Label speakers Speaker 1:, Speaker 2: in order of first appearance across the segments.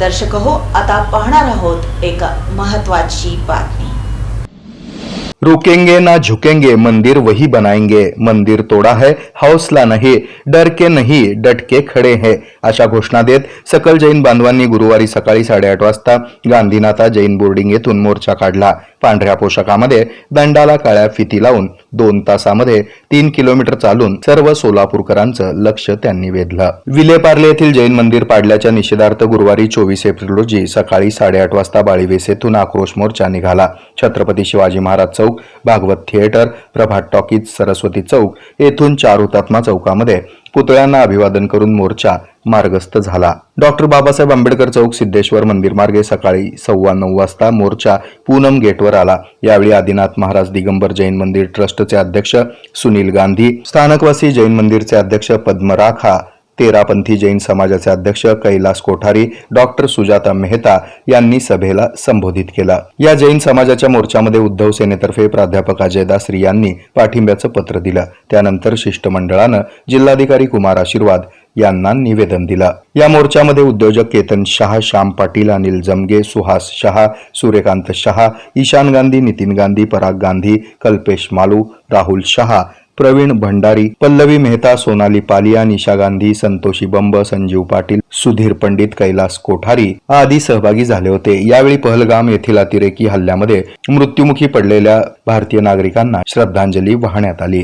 Speaker 1: दर्शक हो आता पाहणार आहोत एक महत्वाची बातमी.
Speaker 2: रुकेंगे ना झुकेंगे मंदिर वही बनाएंगे. मंदिर तोडा है हौसला नहीं डर के नहीं डटके खडे है. अशा घोषणा देत सकल जैन बांधवांनी गुरुवारी सकाळी साडेआठ वाजता गांधीनाथा जैन बोर्डिंग येथून मोर्चा काढला. पांढऱ्या पोशाखामध्ये दंडाला काळ्या फिती लावून दोन तासामध्ये तीन किलोमीटर चालून सर्व सोलापूरकरांचं लक्ष त्यांनी वेधलं. विलेपार्ले येथील जैन मंदिर पाडल्याच्या निषेधार्थ गुरुवारी चोवीस एप्रिल रोजी सकाळी साडेआठ वाजता बाळीवेस येथून आक्रोश मोर्चा निघाला. छत्रपती शिवाजी महाराज चौक भागवत थिएटर प्रभात टॉकीज सरस्वती चौक येथून चार हुतात्मा चौकामध्ये पुतळ्यांना अभिवादन करून मोर्चा मार्गस्थ झाला. डॉक्टर बाबासाहेब आंबेडकर चौक सिद्धेश्वर मंदिर मार्गे सकाळी सव्वा नऊ वाजता मोर्चा पूनम गेटवर आला. यावेळी आदिनाथ महाराज दिगंबर जैन मंदिर ट्रस्टचे अध्यक्ष सुनील गांधी स्थानकवासी जैन मंदिरचे अध्यक्ष पद्मराखा तेरापंथी जैन समाजाचे अध्यक्ष कैलास कोठारी डॉक्टर सुजाता मेहता यांनी सभेला संबोधित केलं. या जैन समाजाच्या मोर्चामध्ये उद्धव सेनेतर्फे प्राध्यापक अजयदास श्री यांनी पाठिंब्याचं पत्र दिलं. त्यानंतर शिष्टमंडळानं जिल्हाधिकारी कुमार आशीर्वाद यांना निवेदन दिलं. या मोर्चामध्ये उद्योजक केतन शहा श्याम पाटील अनिल जमगे सुहास शहा सूर्यकांत शहा ईशान गांधी नितीन गांधी पराग गांधी कल्पेश मालू राहुल शहा प्रवीण भंडारी पल्लवी मेहता सोनाली पालिया निशा गांधी संतोषी बंब संजीव पाटील सुधीर पंडित कैलास कोठारी आदी सहभागी झाले होते. यावेळी पहलगाम येथील अतिरेकी हल्ल्यामध्ये मृत्युमुखी पडलेल्या भारतीय नागरिकांना श्रद्धांजली वाहण्यात आली.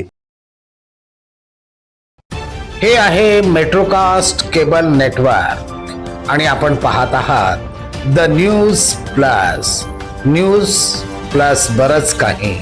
Speaker 3: हे आहे मेट्रोकास्ट केबल नेटवर्क आणि आपण पाहत आहात the news plus news plus बरच काही.